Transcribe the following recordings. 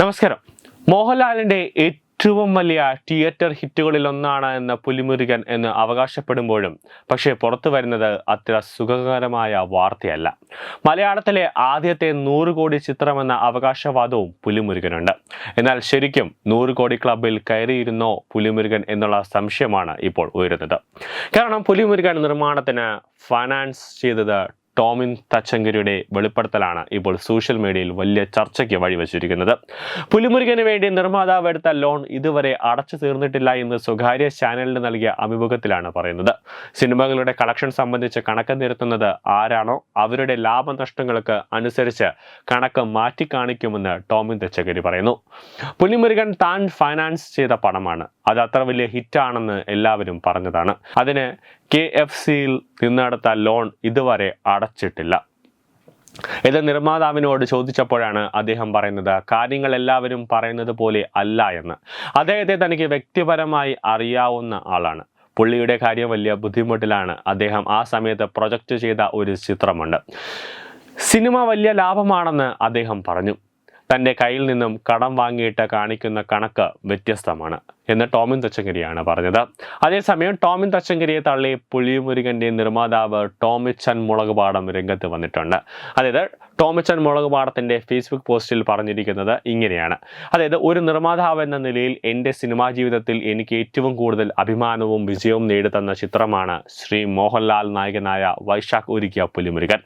നമസ്കാരം. മോഹൻലാലിന്റെ ഏറ്റവും വലിയ തിയേറ്റർ ഹിറ്റുകളിൽ ഒന്നാണ് എന്ന പുലിമുരുകൻ എന്ന് അവകാശപ്പെടുമ്പോഴും പക്ഷേ പുറത്തു വരുന്നത് അത്ര സുഖകരമായ വാർത്തയല്ല. മലയാളത്തിലെ ആദ്യത്തെ നൂറ് കോടി ചിത്രമെന്ന അവകാശവാദവും പുലിമുരുകനുണ്ട്. എന്നാൽ ശരിക്കും നൂറ് കോടി ക്ലബിൽ കയറിയിരുന്നോ പുലിമുരുകൻ എന്നുള്ള സംശയമാണ് ഇപ്പോൾ ഉയരുന്നത്. കാരണം പുലിമുരുകൻ നിർമ്മാണത്തിന് ഫൈനാൻസ് ചെയ്തത് ടോമിൻ തച്ചങ്കരിയുടെ വെളിപ്പെടുത്തലാണ് ഇപ്പോൾ സോഷ്യൽ മീഡിയയിൽ വലിയ ചർച്ചയ്ക്ക് വഴിവെച്ചിരിക്കുന്നത്. പുലിമുരുകന് വേണ്ടി നിർമ്മാതാവ് എടുത്ത ലോൺ ഇതുവരെ അടച്ചു തീർന്നിട്ടില്ല എന്ന് സ്വകാര്യ ചാനലിന് നൽകിയ അഭിമുഖത്തിലാണ് പറയുന്നത്. സിനിമകളുടെ കളക്ഷൻ സംബന്ധിച്ച് കണക്ക് നിരത്തുന്നത് ആരാണോ അവരുടെ ലാഭനഷ്ടങ്ങൾക്ക് അനുസരിച്ച് കണക്ക് മാറ്റി കാണിക്കുമെന്ന് ടോമിൻ തച്ചങ്കരി പറയുന്നു. പുലിമുരുകൻ താൻ ഫൈനാൻസ് ചെയ്ത പണമാണ്. അത് അത്ര വലിയ ഹിറ്റാണെന്ന് എല്ലാവരും പറഞ്ഞതാണ്. അതിന് കെ എഫ് സിയിൽ നിന്നെടുത്ത ലോൺ ഇതുവരെ അടച്ചിട്ടില്ല. ഇത് നിർമ്മാതാവിനോട് ചോദിച്ചപ്പോഴാണ് അദ്ദേഹം പറയുന്നത് കാര്യങ്ങൾ എല്ലാവരും പറയുന്നത് പോലെ അല്ല എന്ന്. അദ്ദേഹത്തെ തനിക്ക് വ്യക്തിപരമായി അറിയാവുന്ന ആളാണ്. പുള്ളിയുടെ കാര്യം വലിയ ബുദ്ധിമുട്ടിലാണ്. അദ്ദേഹം ആ സമയത്ത് പ്രൊജക്റ്റ് ചെയ്ത ഒരു ചിത്രമുണ്ട്. സിനിമ വലിയ ലാഭമാണെന്ന് അദ്ദേഹം പറഞ്ഞു. തന്റെ കയ്യിൽ നിന്നും കടം വാങ്ങിയിട്ട് കാണിക്കുന്ന കണക്ക് വ്യത്യസ്തമാണ് എന്ന് ടോമിൻ തച്ചങ്കരിയാണ് പറഞ്ഞത്. അതേസമയം ടോമിൻ തച്ചങ്കരിയെ തള്ളി പുളിയുമുരുകന്റെ നിർമ്മാതാവ് ടോമിച്ചൻ മുളകുപാടം രംഗത്ത് വന്നിട്ടുണ്ട്. അതായത് ടോമിച്ചൻ മുളകുപാടത്തിന്റെ ഫേസ്ബുക്ക് പോസ്റ്റിൽ പറഞ്ഞിരിക്കുന്നത് ഇങ്ങനെയാണ്. അതായത് ഒരു നിർമ്മാതാവ് എന്ന നിലയിൽ എന്റെ സിനിമാ ജീവിതത്തിൽ എനിക്ക് ഏറ്റവും കൂടുതൽ അഭിമാനവും വിജയവും നേടിത്തന്ന ചിത്രമാണ് ശ്രീ മോഹൻലാൽ നായകനായ വൈശാഖ് ഒരുക്കിയ പുലിമുരുകൻ.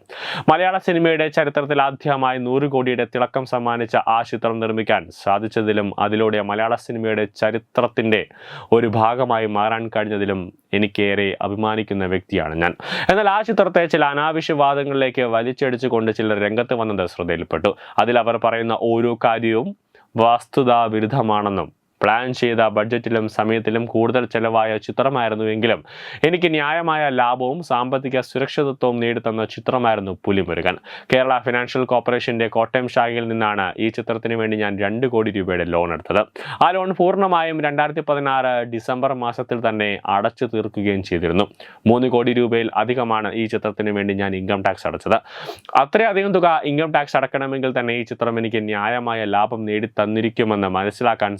മലയാള സിനിമയുടെ ചരിത്രത്തിൽ ആദ്യമായി നൂറ് കോടിയുടെ തിളക്കം സമ്മാനിച്ച ആ ചിത്രം നിർമ്മിക്കാൻ സാധിച്ചതിലും അതിലൂടെ മലയാള സിനിമയുടെ ചരിത്രത്തിന്റെ ഒരു ഭാഗമായി മാറാൻ കഴിഞ്ഞതിലും എനിക്കേറെ അഭിമാനിക്കുന്ന വ്യക്തിയാണ് ഞാൻ. എന്നാൽ ആ ചിത്രത്തെ ചില അനാവശ്യ വാദങ്ങളിലേക്ക് വലിച്ചടിച്ചുകൊണ്ട് ചിലർ രംഗത്ത് വന്നത് ശ്രദ്ധയിൽപ്പെട്ടു. അതിൽ അവർ പറയുന്ന ഓരോ കാര്യവും വസ്തുതാ വിരുദ്ധമാണെന്നും പ്ലാൻ ചെയ്ത ബഡ്ജറ്റിലും സമയത്തിലും കൂടുതൽ ചെലവായ ചിത്രമായിരുന്നുവെങ്കിലും എനിക്ക് ന്യായമായ ലാഭവും സാമ്പത്തിക സുരക്ഷിതത്വവും നേടിത്തന്ന ചിത്രമായിരുന്നു പുലിമുരുകൻ. കേരള ഫിനാൻഷ്യൽ കോർപ്പറേഷന്റെ കോട്ടയം ശാഖയിൽ നിന്നാണ് ഈ ചിത്രത്തിന് വേണ്ടി ഞാൻ രണ്ട് കോടി രൂപയുടെ ലോൺ എടുത്തത്. ആ ലോൺ പൂർണമായും രണ്ടായിരത്തി പതിനാറ് ഡിസംബർ മാസത്തിൽ തന്നെ അടച്ചു തീർക്കുകയും ചെയ്തിരുന്നു. മൂന്ന് കോടി രൂപയിൽ അധികമാണ് ഈ ചിത്രത്തിന് വേണ്ടി ഞാൻ ഇൻകം ടാക്സ് അടച്ചത്. അത്രയധികം തുക ഇൻകം ടാക്സ് അടക്കണമെങ്കിൽ തന്നെ ഈ ചിത്രം എനിക്ക് ന്യായമായ ലാഭം നേടി തന്നിരിക്കുമെന്ന് മനസ്സിലാക്കാൻ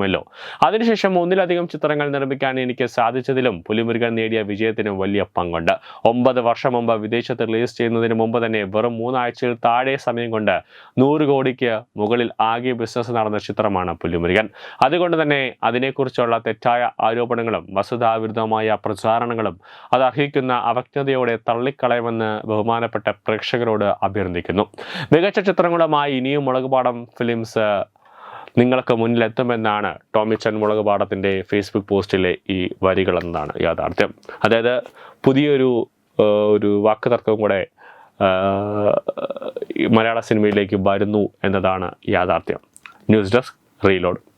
സാധിക്കുമല്ലോ അതിനുശേഷം ഒന്നിലധികം ചിത്രങ്ങൾ നിർമ്മിക്കാൻ എനിക്ക് സാധിച്ചതിലും പുലിമുരുകൻ നേടിയ വിജയത്തിനും വലിയ പങ്കുണ്ട്. ഒമ്പത് വർഷം മുമ്പ് വിദേശത്ത് റിലീസ് ചെയ്യുന്നതിന് മുമ്പ് തന്നെ വെറും മൂന്നാഴ്ചയിൽ താഴെ സമയം കൊണ്ട് നൂറ് കോടിക്ക് മുകളിൽ ആകെ ബിസിനസ് നടന്ന ചിത്രമാണ് പുലിമുരുകൻ. അതുകൊണ്ട് തന്നെ അതിനെക്കുറിച്ചുള്ള തെറ്റായ ആരോപണങ്ങളും വസ്തുതാവിരുദ്ധമായ പ്രചാരണങ്ങളും അത് അർഹിക്കുന്ന അവജ്ഞതയോടെ തള്ളിക്കളയുമെന്ന് ബഹുമാനപ്പെട്ട പ്രേക്ഷകരോട് അഭ്യർത്ഥിക്കുന്നു. മികച്ച ചിത്രങ്ങളുമായി ഇനിയും മുളകുപാടം ഫിലിംസ് നിങ്ങൾക്ക് മുന്നിലെത്തുമെന്നാണ് ടോമി ചെൻമുളക് പാടത്തിന്റെ ഫേസ്ബുക്ക് പോസ്റ്റിലെ ഈ വരികളെന്നാണ് യാഥാർത്ഥ്യം. അതായത് പുതിയൊരു ഒരു വാക്കുതർക്കം കൂടെ മലയാള സിനിമയിലേക്ക് വരുന്നു എന്നതാണ് യാഥാർത്ഥ്യം. News desk reload.